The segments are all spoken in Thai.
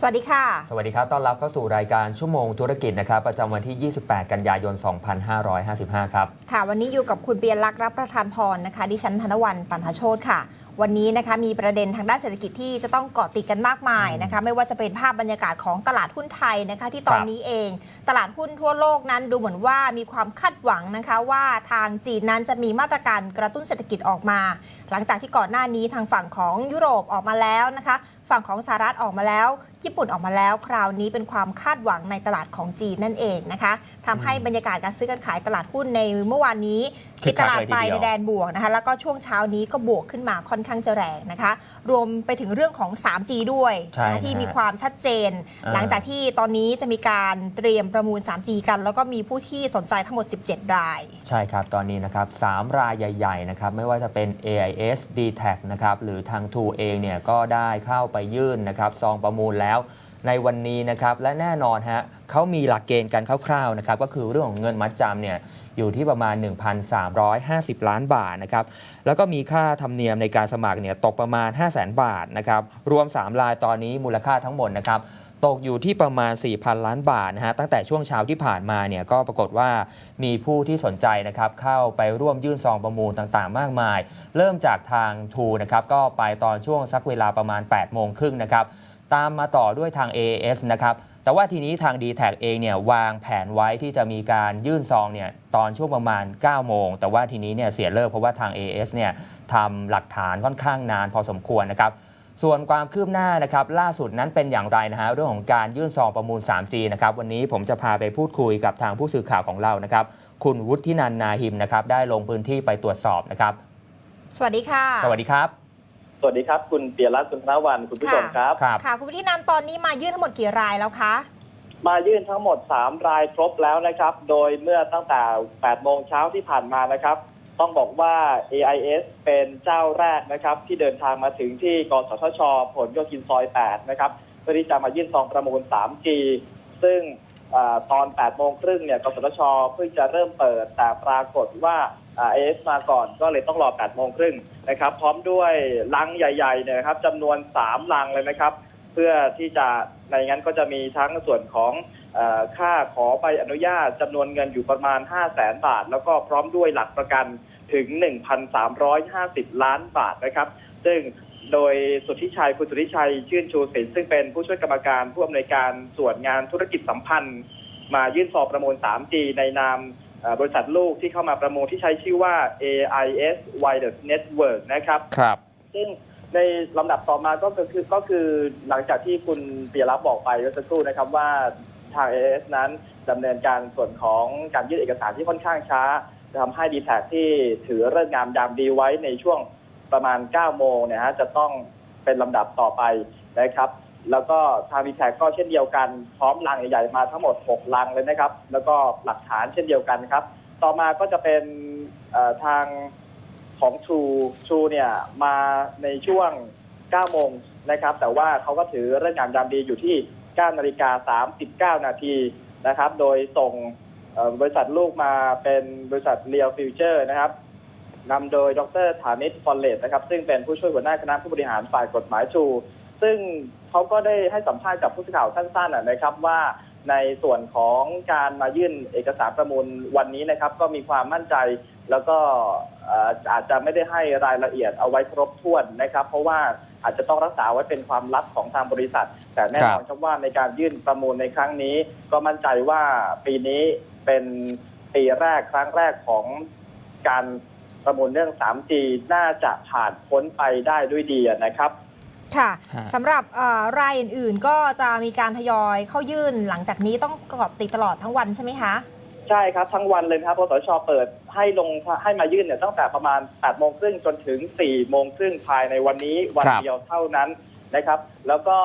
สวัสดีค่ะ สวัสดีครับ ต้อนรับเข้าสู่รายการชั่วโมงธุรกิจนะครับ ประจำวันที่ 28 กันยายน 2555 ครับ ค่ะ วันนี้อยู่กับคุณเปียรักษ์รับประทานพรนะคะ ดิฉันธนวันปันหาโชตค่ะ วันนี้นะคะมีประเด็นทางด้านเศรษฐกิจที่จะต้องเกาะติดกันมากมายนะคะ ไม่ว่าจะเป็นภาพบรรยากาศของตลาดหุ้นไทยนะคะ ที่ตอนนี้เอง ตลาดหุ้นทั่วโลกนั้นดูเหมือนว่ามีความคาดหวังนะคะ ว่าทางจีนนั้นจะมีมาตรการกระตุ้นเศรษฐกิจออกมา หลังจากที่ก่อนหน้านี้ทางฝั่งของยุโรปออกมาแล้วนะคะ ฝั่งของสหรัฐออกมาแล้ว ญี่ปุ่นออกมาแล้ว คราวนี้เป็นความคาดหวังในตลาดของจีนนั่นเองนะคะทำให้บรรยากาศการซื้อการขายตลาดหุ้นในเมื่อวานนี้คึปิกดคัตกลาดเลยทีไปเดียวในแดนบวกนะคะแล้วก็ช่วงเช้านี้ก็บวกขึ้นมาค่อนข้างจะแรงนะคะ รวมไปถึงเรื่องของ 3G ด้วยใช่นะคะที่นะฮะมีความชัดเจนอ่าหลังจากที่ตอนนี้จะมีการเตรียมประมูล 3G กัน แล้วก็มีผู้ที่สนใจทั้งหมด 17 ราย ใช่ครับ ตอนนี้นะครับ3รายใหญ่ๆนะครับไม่ว่าจะเป็น AIS d t a c นะครับหรือทาง True เองเนี่ยก็ได้เข้าไปยื่นนะครับซองประมูลแล้วในวันนี้นะครับและแน่นอนฮะเขามีหลักเกณฑ์กันคร่าวๆนะครับก็คือเรื่องของเงินมัดจำเนี่ยอยู่ที่ประมาณ 1,350 ล้านบาทนะครับแล้วก็มีค่าธรรมเนียมในการสมัครเนี่ยตกประมาณ 5 0 0 0 0 0 บาทนะครับรวม3รายตอนนี้มูลค่าทั้งหมดนะครับตกอยู่ที่ประมาณ 4,000 ล้านบาทนะฮะตั้งแต่ช่วงเช้าที่ผ่านมาเนี่ยก็ปรากฏว่ามีผู้ที่สนใจนะครับเข้าไปร่วมยื่นซองประมูลต่างๆ มากมาย เริ่มจากทางทูนะครับก็ไปตอนช่วงสักเวลาประมาณ8โมงครึ่งนะครับ ตามมาต่อด้วยทาง AAS นะครับ แต่ว่าทีนี้ทาง d t แทเองเนี่ยวางแผนไว้ที่จะมีการยื่นซองเนี่ยตอนช่วงประมาณ 9 โมง แต่ว่าทีนี้เนี่ยเสียเลิกเพราะว่าทาง AAS เนี่ยทำหลักฐานค่อนข้างนานพอสมควรนะครับส่วนความคืบหน้านะครับล่าสุดนั้นเป็นอย่างไรนะฮะเรื่องของการยื่นซองประมูล 3G นะครับวันนี้ผมจะพาไปพูดคุยกับทางผู้สื่อข่าวของเรานะครับคุณวุฒินันท์นาหิมนะครับได้ลงพื้นที่ไปตรวจสอบนะครับ สวัสดีค่ะ สวัสดีครับ สวัสดีครับ คุณเปียรัตน์คุณธนวันคุณผู้ชมครับ ครับค่ะ คุณวิทินันท์ตอนนี้มายื่นทั้งหมดกี่รายแล้วคะ มายื่นทั้งหมด 3 รายครบแล้วนะครับ โดยเมื่อตั้งแต่ 8 โมงเช้าที่ผ่านมานะครับ ต้องบอกว่า AIS เป็นเจ้าแรกนะครับ ที่เดินทางมาถึงที่กสทชผลโยธินซอย 8 นะครับ เพื่อที่จะมายื่นซองประมูล 3G ซึ่งเออ ตอน8โมงครึ่งเนี่ยกสทชเพิ่งจะเริ่มเปิดแต่ปรากฏว่าเอเอสมาก่อนก็เลยต้องรอ8โมงครึ่งนะครับ พร้อมด้วยลังใหญ่ๆเนี่ยครับจำนวน 3 ลังเลยนะครับ เพื่อที่จะในงั้นก็จะมีทั้งส่วนของอค่าขอใบอนุญาตจำนวนเงินอยู่ประมาณ 5 0 0แสนบาท แล้วก็พร้อมด้วยหลักประกันถึง 1,350 ล้านบาทนะครับ ซึ่ง โดยสุทธิชัยคุณสุทธิชัยชื่นชูสินซึ่งเป็นผู้ช่วยกรรมการผู้อำนวยการส่วนงานธุรกิจสัมพันธ์ มายื่นสอบประมูล 3G ในนามเอ่อบริษัทลูกที่เข้ามาประมูลที่ใช้ชื่อว่า AIS Wireless Network นะครับครับซึ่งในลำดับต่อมาก็คือก็คือหลังจากที่คุณเปียรับบอกไปเมื่อสักครู่นะครับว่าทาง AS นั้นดำเนินการส่วนของการยื่นเอกสารที่ค่อนข้างช้าจะทำให้ดีแท็ที่ถือเรื่องงามยามดีไว้ในช่วง ประมาณ 9 โมงเนี่ยฮะจะต้องเป็นลำดับต่อไปนะครับ แล้วก็ทางดีแทก็เช่นเดียวกัน พร้อมลังใหญ่ๆมาทั้งหมด 6 ลังเลยนะครับ แล้วก็หลักฐานเช่นเดียวกันครับ ต่อมาก็จะเป็นทางของชูชูเนี่ยมาในช่วง 9 โมงนะครับ แต่ว่าเขาก็ถือเรื่องงานยามดีอยู่ที่ 9 นาฬิกา 39 นาทีนะครับ โดยส่งบริษัทลูกมาเป็นบริษัทเรียลฟิวเจอร์นะครับ นำโดยดรฐานิตฟอนเลตนะครับ ซึ่งเป็นผู้ช่วยหัวหน้าคณะผู้บริหารฝ่ายกฎหมายชู ซึ่งเขาก็ได้ให้สัมภาษณ์กับผู้สื่อข่าวสั้นๆนะนะครับว่าในส่วนของการมายื่นเอกสารประมูลวันนี้นะครับ ก็มีความมั่นใจแล้วก็เอ่ออาจจะไม่ได้ให้รายละเอียดเอาไว้ครบถ้วนนะครับ เพราะว่าอาจจะต้องรักษาไว้เป็นความลับของทางบริษัท แต่แน่นอนครับว่าในการยื่นประมูลในครั้งนี้ ก็มั่นใจว่าปีนี้เป็นปีแรกครั้งแรกของการ ประมูลเรื่อง 3G น่าจะผ่านพ้นไปได้ด้วยดีนะครับ ค่ะฮะ สำหรับเอ่อรายอื่นๆ ก็จะมีการทยอยเข้ายื่นหลังจากนี้ต้องเกาะติดตลอดทั้งวันใช่ไหมคะ ใช่ครับ ทั้งวันเลยนะครับปสชเปิดให้ลงให้มายื่นเนี่ยตั้งแต่ประมาณ8โมงครึ่งจนถึง4โมงครึ่งภายในวันนี้วันครับ เดียวเท่านั้นนะครับ แล้วก็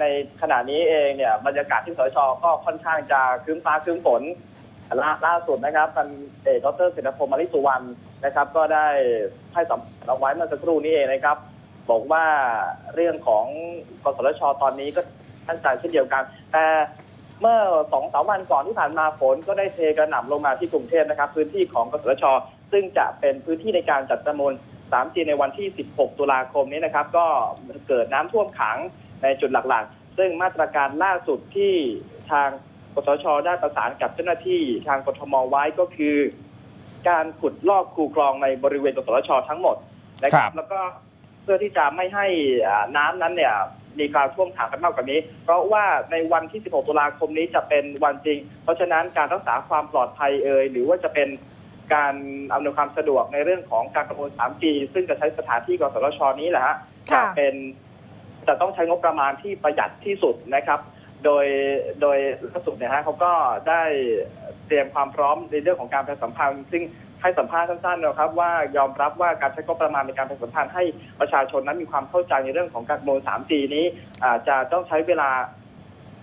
ในขณะนี้เองเนี่ยบรรยากาศที่สชก็ค่อนข้างจะครึ้มฟ้าครึ้มฝน ล่าล่าสุดนะครับท่านเอกดรเศรษฐพงศ์มาริสุวรรณนะครับ ก็ได้ให้สัมภาษณ์เอาไว้เมื่อสักครู่นี้เองนะครับ บอกว่าเรื่องของกสทชตอนนี้ก็ตั้งใจเช่นเดียวกัน แต่เมื่อสองสามวันก่อนที่ผ่านมาฝนก็ได้เทกระหน่ำลงมาที่กรุงเทพนะครับ พื้นที่ของกสทช ซึ่งจะเป็นพื้นที่ในการจัดประมูล 3G ในวันที่ 16 ตุลาคมนี้นะครับ ก็เกิดน้ำท่วมขังในจุดหลักๆ ซึ่งมาตรการล่าสุดที่ทาง กสชได้ประสานกับเจ้าหน้าที่ทางกทมไว้ก็คือ การขุดลอกคูคลองในบริเวณกสชทั้งหมดนะคครัรับบแล้วก็เพื่อที่จะไม่ให้อ่าน้ำนั้นเนี่ยมีการท่วมขังกันมากกว่านี้ เพราะว่าในวันที่ 16 ตุลาคมนี้จะเป็นวันจริง เพราะฉะนั้นการรักษาความปลอดภัยเอ่ยหรือว่าจะเป็นการอำนวยความสะดวกในเรื่องของการประมูล 3G ซึ่งจะใช้สถานที่กสทชนี้แหละฮะค่ะจะเป็นจะต้องใช้งบประมาณที่ประหยัดที่สุดนะครับ โดยโดยล่าสุดเนี่ยฮะเขาก็ได้เตรียมความพร้อมในเรื่องของการประชาสัมพันธ์ ซึ่งให้สัมภาษณ์สั้นๆนะครับ ว่ายอมรับว่าการใช้งบประมาณในการประชาสัมพันธ์ให้ประชาชนนั้นมีความเข้าใจในเรื่องของการประมูล 3G นี้อาจะต้องใช้เวลา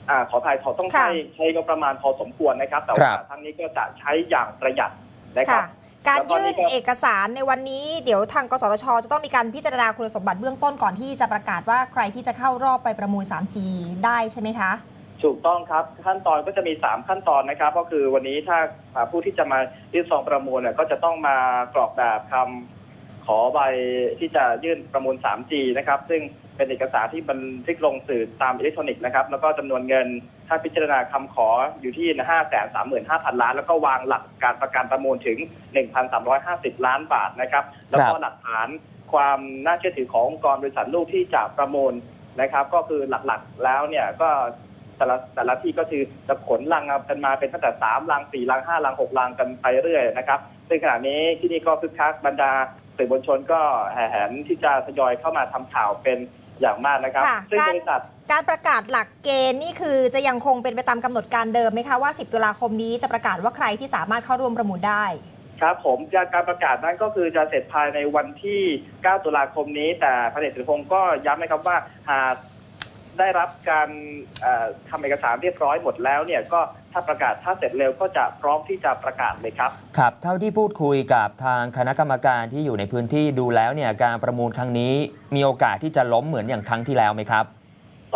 อ่าขออภัยขอต้องใช้ค่ะใช้งบประมาณพอสมควรนะครับ แต่ครัว่าบทั้งนี้ก็จะใช้อย่างประหยัดนะครับค่ะ การแล้วก็ยื่นี่นก็เอกสารในวันนี้เดี๋ยวทางกสทช จะต้องมีการพิจารณาคุณสมบัติเบื้องต้นก่อนที่จะประกาศว่าใครที่จะเข้ารอบไปประมูล 3G ได้ใช่ไหมคะ ถูกต้องครับขั้นตอนก็จะมี 3 ขั้นตอนนะครับ ก็คือวันนี้ถ้าอ่าผู้ที่จะมายื่นซองประมูลเนี่ยก็จะต้องมากรอกแบบคำขอใบที่จะยื่นประมูล 3G นะครับ ซึ่งเป็นเอกสารที่บันทึกลงสื่อตามอิเล็กทรอนิกส์นะครับ แล้วก็จำนวนเงิน ถ้าพิจารณาคำขออยู่ที่ 5 3 5 0 0 0 ล้าน แล้วก็วางหลักการประกันประมูลถึง 1,350 ล้านบาทนะครับ แล้วก็หลักฐานความน่าเชื่อถือขององค์กรบริษัทลูกที่จะประมูลนะครับ ก็คือหลักๆแล้วเนี่ยก็แต่ละแต่ละที่ก็คือจะขนลังกันมาเป็นตั้งแต่สามลังสี่ลังห้าลังหกลังกันไปเรื่อยนะครับ ซึ่งขณะนี้ที่นี่ก็คึกคักบรรดาสื่อมวลชนก็แห่แหนที่จะทยอยเข้ามาทำข่าวเป็น อย่างมากนะครับ ค่ะซึ่งการ บริษัท การประกาศหลักเกณฑ์นี่คือจะยังคงเป็นไปตามกำหนดการเดิมไหมคะว่า 10 ตุลาคมนี้จะประกาศว่าใครที่สามารถเข้าร่วมประมูลได้ ครับผมการประกาศนั้นก็คือจะเสร็จภายในวันที่ 9 ตุลาคมนี้ แต่พระเดชสุพงศ์ก็ย้ำนะครับว่าหาก ได้รับการเอ่อทำเอกสารเรียบร้อยหมดแล้วเนี่ยก็ถ้าประกาศถ้าเสร็จเร็วก็จะพร้อมที่จะประกาศเลยครับ ครับ เท่าที่พูดคุยกับทางคณะกรรมการที่อยู่ในพื้นที่ดูแล้วเนี่ยการประมูลครั้งนี้มีโอกาสที่จะล้มเหมือนอย่างครั้งที่แล้วไหมครับ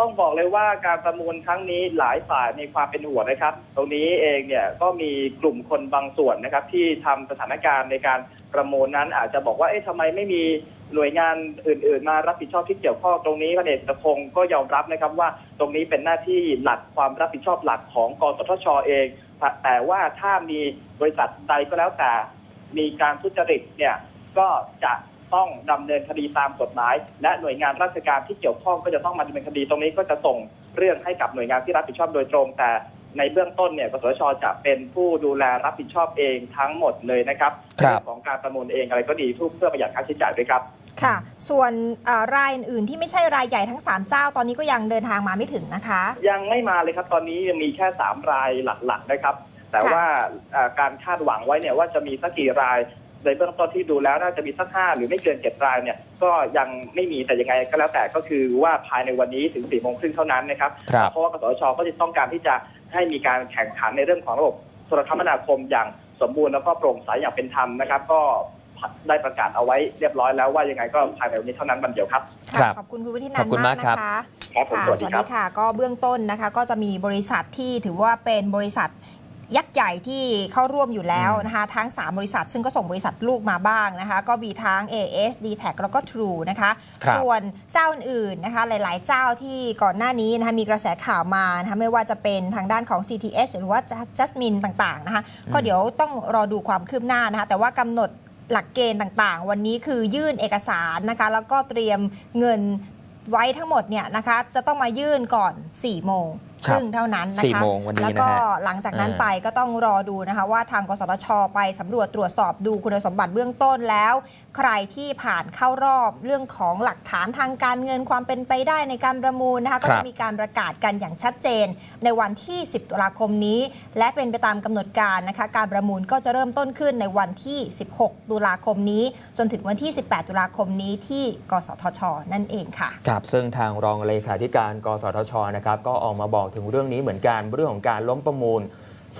ต้องบอกเลยว่าการประมูลครั้งนี้หลายฝ่ายมีความเป็นห่วงนะครับ ตรงนี้เองเนี่ยก็มีกลุ่มคนบางส่วนนะครับที่ทำสถานการณ์ในการประมูลนั้นอาจจะบอกว่าเอ๊ะทำไมไม่มี หน่วยงานอื่น ๆ มารับผิดชอบที่เกี่ยวข้องตรงนี้พระเดชตะพงศ์ก็ยอมรับนะครับว่าตรงนี้เป็นหน้าที่หลักความรับผิดชอบหลักของกสทชเอง แต่ว่าถ้ามีบริษัทใดก็แล้วแต่ มีการทุจริตเนี่ยก็จะต้องดำเนินคดีตามกฎหมาย และหน่วยงานราชการที่เกี่ยวข้องก็จะต้องมาดำเนินคดีตรงนี้ก็จะส่งเรื่องให้กับหน่วยงานที่รับผิดชอบโดยตรง แต่ในเบื้องต้นเนี่ยกสทชจะเป็นผู้ดูแลรับผิดชอบเองทั้งหมดเลยนะครับรบเรื่องของการประมูลเองอะไรก็ดีทุกเพื่อประหยัดค่าใช้จ่ายด้วยครับ ค่ะ ส่วนเอ่อรายอื่นๆที่ไม่ใช่รายใหญ่ทั้ง 3 เจ้า ตอนนี้ก็ยังเดินทางมาไม่ถึงนะคะ ยังไม่มาเลยครับ ตอนนี้ยังมีแค่สามรายหลักๆนะครับ แต่ค่ะว่าเอ่อการคาดหวังไว้เนี่ยว่าจะมีสักกี่รายในเบื้องต้นที่ดูแล้วน่าจะมีสักห้าหรือไม่เกินเจ็ดรายเนี่ยก็ยังไม่มีแต่ยังไงก็แล้วแต่ก็คือว่าภายในวันนี้ถึงสี่โมงครึ่งเท่านั้นนะครับครับเพราะว่ากสทชก็จะต้องการที่จะให้มีการแข่งขันในเรื่องของระบบโทรคมนาคมอย่างสมบูรณ์แล้วก็โปร่งใสอย่างเป็นธรรมนะครับ ก็ ได้ประกาศเอาไว้เรียบร้อยแล้วว่ายังไงก็ภายในวันนี้เท่านั้นวันเดียวครับ ครัค่ะบขอบคุณคุณวุฒินัขอนบคุณท์มากมากครับนะคะครับผมค่ะสวัสดีครับค่ะ ก็เบื้องต้นนะคะ ก็จะมีบริษัทที่ถือว่าเป็นบริษัทยักษ์ใหญ่ที่เข้าร่วมอยู่แล้วนะคะทั้ง 3 บริษัท ซึ่งก็ส่งบริษัทลูกมาบ้างนะคะ ก็มีทั้ง AS d t a c แล้วก็ True นะคะครับส่วนเจ้าอื่นๆนะคะหลายๆ เจ้าที่ก่อนหน้านี้นะคะมีกระแสข่าวมานะคะไม่ว่าจะเป็นทางด้านของ CTS หรือว่า Jasmine ต่างๆนะคะก็เดี๋ยวต้องรอดูความคืบหน้านะคะแต่ว่ากำหนด หลักเกณฑ์ต่างๆ วันนี้คือยื่นเอกสารนะคะแล้วก็เตรียมเงินไว้ทั้งหมดเนี่ยนะคะจะต้องมายื่นก่อน 4 โมง ครึ่งเท่านั้นนะสี่คะโมงวันนี้แล้วก็นะฮะหลังจากนั้นอ่าไปก็ต้องรอดูนะคะ ว่าทางกสทช ไปสำรวจตรวจสอบดูคุณสมบัติเบื้องต้นแล้ว ใครที่ผ่านเข้ารอบเรื่องของหลักฐานทางการเงินความเป็นไปได้ในการประมูลนะคะก็ครัจะบมีการประกาศกันอย่างชัดเจน ในวันที่ 10 ตุลาคมนี้ และเป็นไปตามกำหนดการนะคะการประมูลก็จะเริ่มต้นขึ้นในวันที่ 16 ตุลาคมนี้ จนถึงวันที่ 18 ตุลาคมนี้ที่กสทช นั่นเองค่ะครับซึ่งทางรองเลขาธิการ กสทชนะครับก็ออกมาบอกถึงเรื่องนี้เหมือนกันเรื่องของการล้มประมูล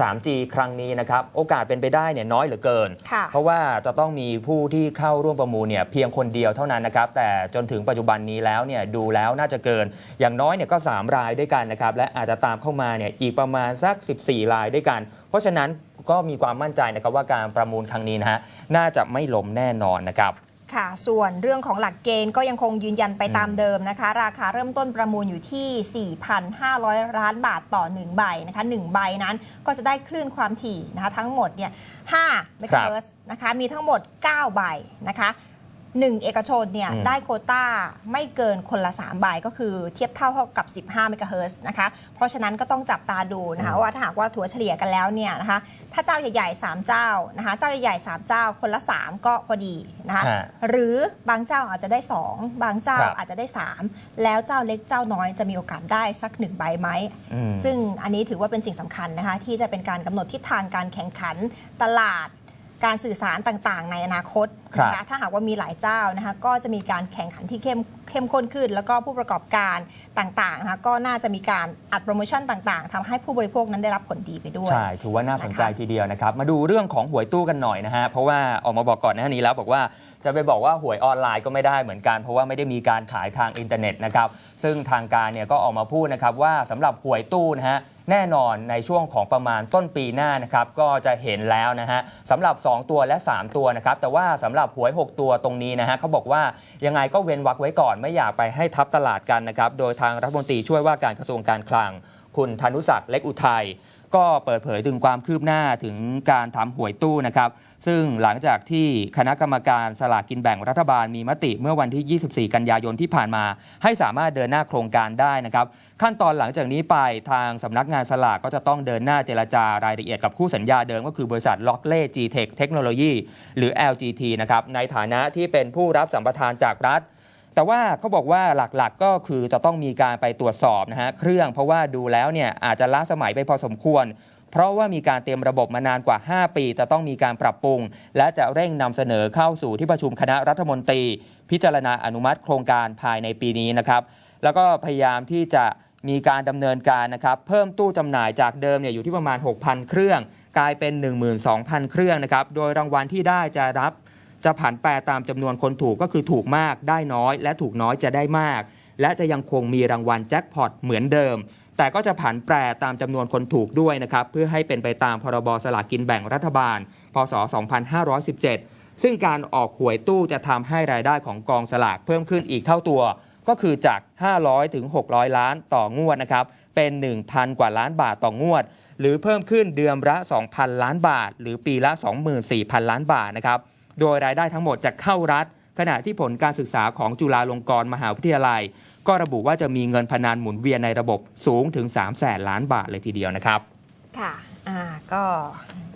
3G ครั้งนี้นะครับโอกาสเป็นไปได้เนี่ยน้อยเหลือเกินค่ะเพราะว่าจะต้องมีผู้ที่เข้าร่วมประมูลเนี่ยเพียงคนเดียวเท่านั้นนะครับแต่จนถึงปัจจุบันนี้แล้วเนี่ยดูแล้วน่าจะเกิน อย่างน้อยเนี่ยก็ 3 รายด้วยกันนะครับและอาจจะตามเข้ามาเนี่ยอีกประมาณสัก 14 รายด้วยกัน เพราะฉะนั้นก็มีความมั่นใจนะครับว่าการประมูลครั้งนี้นะฮะน่าจะไม่ล้มแน่นอนนะครับ ค่ะ ส่วนเรื่องของหลักเกณฑ์ก็ยังคงยืนยันไปตามเดิมนะคะ ราคาเริ่มต้นประมูลอยู่ที่ 4,500 ล้านบาทต่อ 1 ใบนะคะ1ใบนั้นก็จะได้คลื่นความถี่นะคะทั้งหมดเนี่ย5เมกะเฮิรตซ์นะคะ มีทั้งหมด 9 ใบนะคะ หนึ่งเอกชนเนี่ยอืมได้โควต้าไม่เกินคนละ 3 ใบก็คือเทียบเท่ากับ 15 เมกะเฮิรตซ์นะคะ เพราะฉะนั้นก็ต้องจับตาดูนะคะว่าถ้าหากว่าถัวเฉลี่ยกันแล้วเนี่ยนะคะถ้าเจ้าใหญ่ๆ 3 เจ้านะคะเจ้าใหญ่ๆ 3 เจ้าคนละ 3 ก็พอดีนะคะฮะหรือบางเจ้าอาจจะได้ 2 บางเจ้าครับอาจจะได้ 3 แล้วเจ้าเล็กเจ้าน้อยจะมีโอกาสได้สักหนึ่งใบไหมอืมซึ่งอันนี้ถือว่าเป็นสิ่งสำคัญนะคะที่จะเป็นการกำหนดทิศทางการแข่งขันตลาด การสื่อสารต่างๆ ในอนาคตนะครัคะบถ้าหากว่ามีหลายเจ้านะคะก็จะมีการแข่งขันที่เข้มเข้มข้นขึ้น แล้วก็ผู้ประกอบการต่างๆนะคะก็น่าจะมีการอัดโปรโมชั่นต่างๆทำให้ผู้บริโภคนั้นได้รับผลดีไปด้วย ใช่ ถือว่าน่าสนใจนะคะทีเดียวนะครับ มาดูเรื่องของหวยตู้กันหน่อยนะฮะ เพราะว่าออกมาบอกก่อนหน้านี้แล้วบอกว่าจะไปบอกว่าหวยออนไลน์ก็ไม่ได้เหมือนกัน เพราะว่าไม่ได้มีการขายทางอินเทอร์เน็ตนะครับ ซึ่งทางการเนี่ยก็ออกมาพูดนะครับว่าสำหรับหวยตู้นะฮะแน่นอนในช่วงของประมาณต้นปีหน้านะครับก็จะเห็นแล้วนะฮะสำหรับ 2 ตัวและ 3 ตัวนะครับแต่ว่าสำหรับหวย 6 ตัวตรงนี้นะฮะเขาบอกว่ายังไงก็เว้นวักไว้ก่อนไม่อยากไปให้ทับตลาดกันนะครับ โดยทางรัฐมนตรีช่วยว่าการกระทรวงการคลัง คุณธนุศักดิ์เล็กอุทัยก็เปิดเผยถึงความคืบหน้าถึงการทำหวยตู้นะครับ ซึ่งหลังจากที่คณะกรรมการสลากกินแบ่งรัฐบาลมีมติเมื่อวันที่ 24 กันยายนที่ผ่านมา ให้สามารถเดินหน้าโครงการได้นะครับ ขั้นตอนหลังจากนี้ไปทางสำนักงานสลากก็จะต้องเดินหน้าเจรจารายละเอียดกับคู่สัญญาเดิมก็คือบริษัทล็อกเล่ G-Tech Technology หรือ LGT นะครับในฐานะที่เป็นผู้รับสัมปทานจากรัฐ แต่ว่าเขาบอกว่าหลักๆก็คือจะต้องมีการไปตรวจสอบนะฮะเครื่องเพราะว่าดูแล้วเนี่ยอาจจะล้าสมัยไปพอสมควร เพราะว่ามีการเตรียมระบบมานานกว่า 5 ปี จะต้องมีการปรับปรุง และจะเร่งนำเสนอเข้าสู่ที่ประชุมคณะรัฐมนตรี พิจารณาอนุมัติโครงการภายในปีนี้นะครับแล้วก็พยายามที่จะมีการดำเนินการนะครับเพิ่มตู้จำหน่ายจากเดิมเนี่ยอยู่ที่ประมาณ 6,000 เครื่อง กลายเป็น 12,000 เครื่องนะครับโดยรางวัลที่ได้จะรับ จะผันแปรตามจำนวนคนถูกก็คือถูกมากได้น้อย และถูกน้อยจะได้มาก และจะยังคงมีรางวัลแจ็คพอตเหมือนเดิม แต่ก็จะผันแปรตามจำนวนคนถูกด้วยนะครับ เพื่อให้เป็นไปตามพรบสลากกินแบ่งรัฐบาล พศ 2517 ซึ่งการออกหวยตู้จะทำให้รายได้ของกองสลากเพิ่มขึ้นอีกเท่าตัว ก็คือจาก 500 ถึง 600 ล้านต่องวดนะครับ เป็น 1,000 กว่าล้านบาทต่องวด หรือเพิ่มขึ้นเดือนละ 2,000 ล้านบาท หรือปีละ 24,000 ล้านบาทนะครับ โดยรายได้ทั้งหมดจะเข้ารัฐ ขณะที่ผลการศึกษาของจุฬาลงกรณ์มหาวิทยาลัย ก็ระบุว่าจะมีเงินพนันหมุนเวียนในระบบสูงถึง3 0 0แสนล้านบาทเลยทีเดียวนะครับ ค่ะ อ่า ก็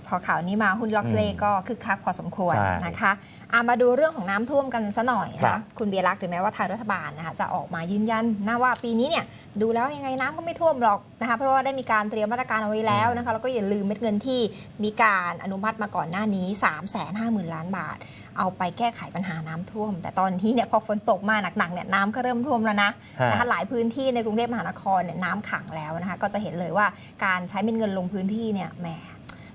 พอข่าวนี้มาหุ้นล็อกเล่อืมก็คึกคักพอสมควรใช่นะคะอ่ามาดูเรื่องของน้ำท่วมกันซะหน่อยครันะบคุณเบียร์รักษ์ถึงแม้ว่าทางรัฐบาลนะคะจะออกมายืนยันนะว่าปีนี้เนี่ยดูแล้วยังไงน้ำก็ไม่ท่วมหรอกนะคะเพราะว่าได้มีการเตรียมมาตรการเอาไว้แล้วนะคะแล้วก็อย่าลืมเม็ดเงินที่มีการอนุมัติมาก่อนหน้านี้ 3 5 0 0 0 0 ล้านบาท เอาไปแก้ไขปัญหาน้ำท่วม แต่ตอนนี้เนี่ยพอฝนตกมาหนักๆเนี่ยน้ำก็เริ่มท่วมแล้วนะฮะนะคะหลายพื้นที่ในกรุงเทพมหานครเนี่ยน้ำขังแล้วนะคะก็จะเห็นเลยว่าการใช้เม็ดเงินลงพื้นที่เนี่ยแหม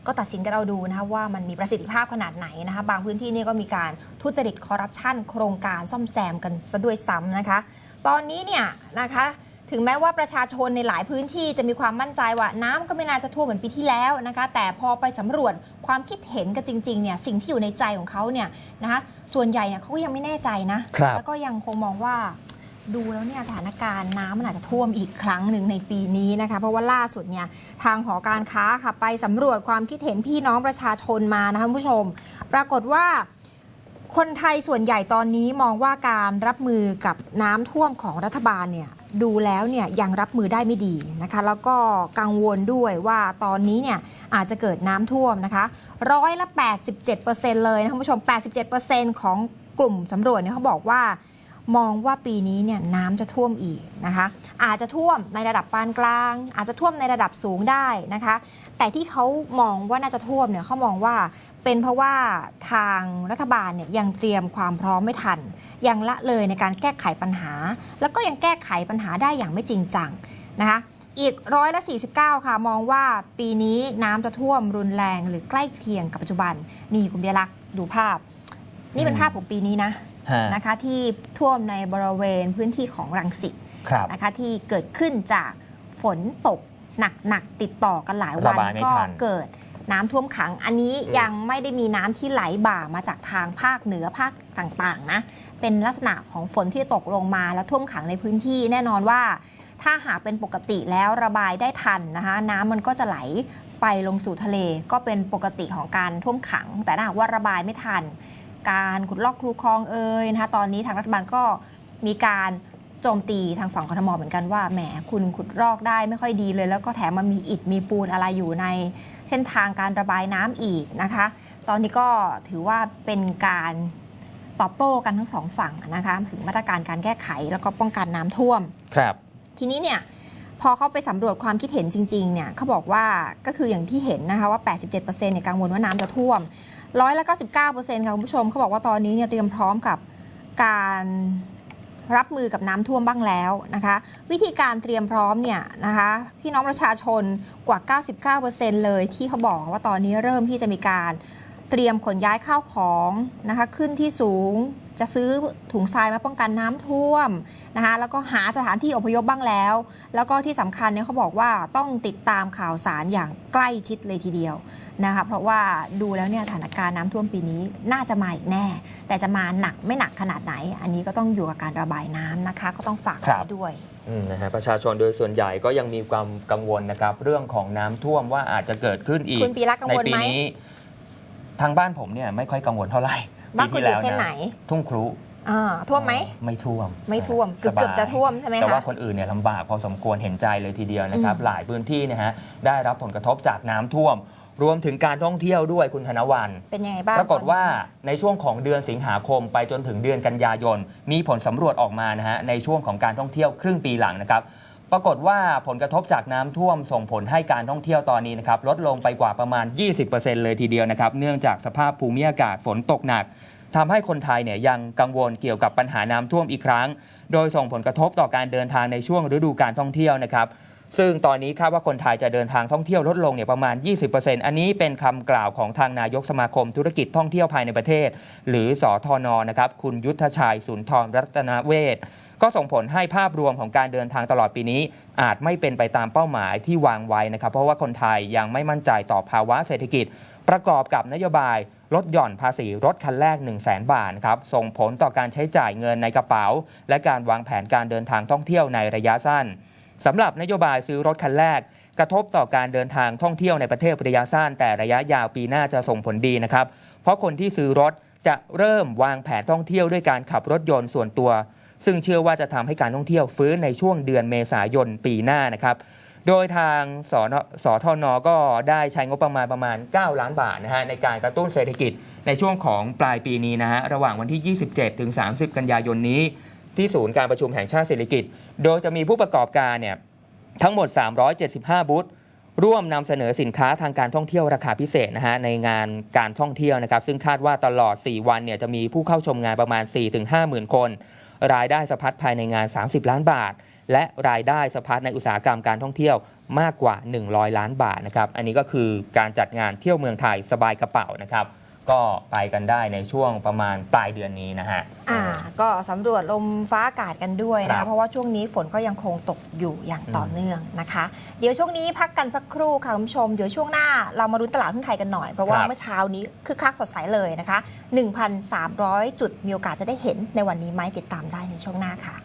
ก็ตัดสินกันเราดูนะคะว่ามันมีประสิทธิภาพขนาดไหนนะคะบางพื้นที่เนี่ยก็มีการทุจริตคอร์รัปชันโครงการซ่อมแซมกันซะด้วยซ้ำนะคะ ตอนนี้เนี่ยนะคะถึงแม้ว่าประชาชนในหลายพื้นที่จะมีความมั่นใจว่าน้ำก็ไม่น่าจะท่วมเหมือนปีที่แล้วนะคะแต่พอไปสำรวจความคิดเห็นกันจริงๆเนี่ยสิ่งที่อยู่ในใจของเขาเนี่ยนะคะส่วนใหญ่เนี่ยเขาก็ยังไม่แน่ใจนะครับแล้วก็ยังคงมองว่า ดูแล้วเนี่ยสถานการณ์น้ำมันอาจจะท่วมอีกครั้งหนึ่งในปีนี้นะคะ เพราะว่าล่าสุดเนี่ยทางหอการค้าค่ะไปสำรวจความคิดเห็นพี่น้องประชาชนมานะคะคุณผู้ชม ปรากฏว่าคนไทยส่วนใหญ่ตอนนี้มองว่าการรับมือกับน้ำท่วมของรัฐบาลเนี่ยดูแล้วเนี่ยยังรับมือได้ไม่ดีนะคะ แล้วก็กังวลด้วยว่าตอนนี้เนี่ยอาจจะเกิดน้ำท่วมนะคะร้อยละ 87%เลยนะคุณผู้ชม 87%ของกลุ่มสำรวจเนี่ยเขาบอกว่า มองว่าปีนี้เนี่ยน้ำจะท่วมอีกนะคะ อาจจะท่วมในระดับปานกลาง อาจจะท่วมในระดับสูงได้นะคะ แต่ที่เขามองว่าน่าจะท่วมเนี่ยเขามองว่าเป็นเพราะว่าทางรัฐบาลเนี่ยยังเตรียมความพร้อมไม่ทัน ยังละเลยในการแก้ไขปัญหา แล้วก็ยังแก้ไขปัญหาได้อย่างไม่จริงจังนะคะอีกร้อยละ 49 ค่ะ มองว่าปีนี้น้ำจะท่วมรุนแรงหรือใกล้เคียงกับปัจจุบัน นี่คุณเบียรักษ์ดูภาพ นี่เป็นภาพของปีนี้นะ ฮะ นะคะที่ท่วมในบริเวณพื้นที่ของรังสิตครับ นะคะที่เกิดขึ้นจากฝนตกหนักๆติดต่อกันหลายวัน ระบายไม่ก็ทันเกิดน้ำท่วมขัง อันนี้ยังไม่ได้มีน้ำที่ไหลบ่ามาจากทางภาคเหนือภาคต่างๆนะเป็นลักษณะของฝนที่ตกลงมาแล้วท่วมขังในพื้นที่แน่นอนว่า ถ้าหากเป็นปกติแล้วระบายได้ทันนะคะ น้ำมันก็จะไหลไปลงสู่ทะเล ก็เป็นปกติของการท่วมขัง แต่ถ้าหากว่าระบายไม่ทัน การขุดลอกคลูคลองเอ่ยนะคะตอนนี้ทางรัฐบาลก็มีการโจมตีทางฝั่งกทมเหมือนกันว่าแหมคุณขุดลอกได้ไม่ค่อยดีเลย แล้วก็แถมมามีอิฐมีปูนอะไรอยู่ในเส้นทางการระบายน้ำอีกนะคะ ตอนนี้ก็ถือว่าเป็นการตอบโต้กันทั้งสองฝั่งนะคะถึงมาตรการการแก้ไขแล้วก็ป้องกันน้ำท่วมครับ ทีนี้เนี่ยพอเขาไปสำรวจความคิดเห็นจริงๆเนี่ยเขาบอกว่าก็คืออย่างที่เห็นนะคะว่า 87%เนี่ยกังวลว่าน้ำจะท่วม ร้อยละ99%ค่ะคุณผู้ชมเขาบอกว่าตอนนี้เนี่ยเตรียมพร้อมกับการรับมือกับน้ำท่วมบ้างแล้วนะคะ วิธีการเตรียมพร้อมเนี่ยนะคะพี่น้องประชาชนกว่า 99%เลยที่เขาบอกว่าตอนนี้เริ่มที่จะมีการ เตรียมขนย้ายข้าวของนะคะขึ้นที่สูงจะซื้อถุงทรายมาป้องกันน้ำท่วมนะคะแล้วก็หาสถานที่อพยพบ้างแล้ว แล้วก็ที่สำคัญเนี่ยเขาบอกว่าต้องติดตามข่าวสารอย่างใกล้ชิดเลยทีเดียวนะคะเพราะว่าดูแล้วเนี่ยสถานการณ์น้ำท่วมปีนี้น่าจะมาอีกแน่ แต่จะมาหนักไม่หนักขนาดไหน อันนี้ก็ต้องอยู่กับการระบายน้ำนะคะ ก็ต้องฝากครับไว้ด้วยอืมนะฮะประชาชนโดยส่วนใหญ่ก็ยังมีความกังวลนะครับ เรื่องของน้ำท่วมว่าอาจจะเกิดขึ้นอีกคุณปีรักษ์กังในวลปีไหมนี้ ทางบ้านผมเนี่ยไม่ค่อยกังวลเท่าไหร่บ้านคุณปีอยู่ที่เส้นแล้วะไหน ทุ่งครุอ่าท่วมไหมไม่ท่วมไม่ท่วมเกือบสบายเกือบจะท่วมใช่ไหมแต่ว่าคะคนอื่นเนี่ยลำบากพอสมควรเห็นใจเลยทีเดียวนะครับอืมหลายพื้นที่นะฮะได้รับผลกระทบจากน้ำท่วม รวมถึงการท่องเที่ยวด้วยคุณธนวันเป็นยังไงบ้างปรากฏว่าในช่วงของเดือนสิงหาคมไปจนถึงเดือนกันยายน มีผลสำรวจออกมานะฮะในช่วงของการท่องเที่ยวครึ่งปีหลังนะครับ ปรากฏว่าผลกระทบจากน้ำท่วมส่งผลให้การท่องเที่ยวตอนนี้นะครับลดลงไปกว่าประมาณ 20%เลยทีเดียวนะครับเนื่องจากสภาพภูมิอากาศฝนตกหนักทำให้คนไทยเนี่ยยังกังวลเกี่ยวกับปัญหาน้ำท่วมอีกครั้ง โดยส่งผลกระทบต่อการเดินทางในช่วงฤดูการท่องเที่ยวนะครับซึ่งตอนนี้คาดว่าคนไทยจะเดินทางท่องเที่ยวลดลงเนี่ยประมาณ 20%อันนี้เป็นคำกล่าวของทางนายกสมาคมธุรกิจท่องเที่ยวภายในประเทศ หรือสอทอนนะครับ คุณยุทธชัยสุนทรรัตนเวศ ก็ส่งผลให้ภาพรวมของการเดินทางตลอดปีนี้ อาจไม่เป็นไปตามเป้าหมายที่วางไว้นะครับ เพราะว่าคนไทยยังไม่มั่นใจต่อภาวะเศรษฐกิจ ประกอบกับนโยบายลดหย่อนภาษีรถคันแรก 1 0 0 0 0แบาทครับส่งผลต่อการใช้จ่ายเงินในกระเป๋า และการวางแผนการเดินทางท่องเที่ยวในระยะสั้นสำหรับนโยบายซื้อรถคันแรก กระทบต่อการเดินทางท่องเที่ยวในประเทศระยะสั้น แต่ระยะยาวปีหน้าจะส่งผลดีนะครับ เพราะคนที่ซื้อรถจะเริ่มวางแผนท่องเที่ยวด้วยการขับรถยนต์ส่วนตัว ซึ่งเชื่อว่าจะทำให้การท่องเที่ยวฟื้นในช่วงเดือนเมษายนปีหน้านะครับ โดยทางสสทนก็ได้ใช้งบประมาณประมาณ 9 ล้านบาทนะฮะในการกระตุ้นเศรษฐกิจในช่วงของปลายปีนี้นะฮะระหว่างวันที่ 27ถึง30 กันยายนนี้ ที่ศูนย์การประชุมแห่งชาติเศรษฐกิจ โดยจะมีผู้ประกอบการเนี่ยทั้งหมด 375 บูธร่วมนำเสนอสินค้าทางการท่องเที่ยวราคาพิเศษนะฮะในงานการท่องเที่ยวนะครับ ซึ่งคาดว่าตลอด 4 วันเนี่ยจะมีผู้เข้าชมงานประมาณ 4-5หมื่นคน รายได้สะพัดภายในงาน 30 ล้านบาท และรายได้สะพัดในอุตสาหกรรมการท่องเที่ยวมากกว่า 100 ล้านบาทนะครับ อันนี้ก็คือการจัดงานเที่ยวเมืองไทยสบายกระเป๋านะครับ ก็ไปกันได้ในช่วงประมาณปลายเดือนนี้นะฮะ อ่าก็สำรวจลมฟ้าอากาศกันด้วยครันะบเพราะว่าช่วงนี้ฝนก็ยังคงตกอยู่อย่างต่อเนื่องนะคะ เดี๋ยวช่วงนี้พักกันสักครู่ค่ะคุณผู้ชมเดี๋ยวช่วงหน้าเรามาดูตลาดหุ้นไทยกันหน่อย เพราะว่าครับ เมื่อเช้านี้คึกคักสดใสเลยนะคะ 1,300 จุดมีโอกาสจะได้เห็นในวันนี้ไหมติดตามได้ในช่วงหน้าค่ะ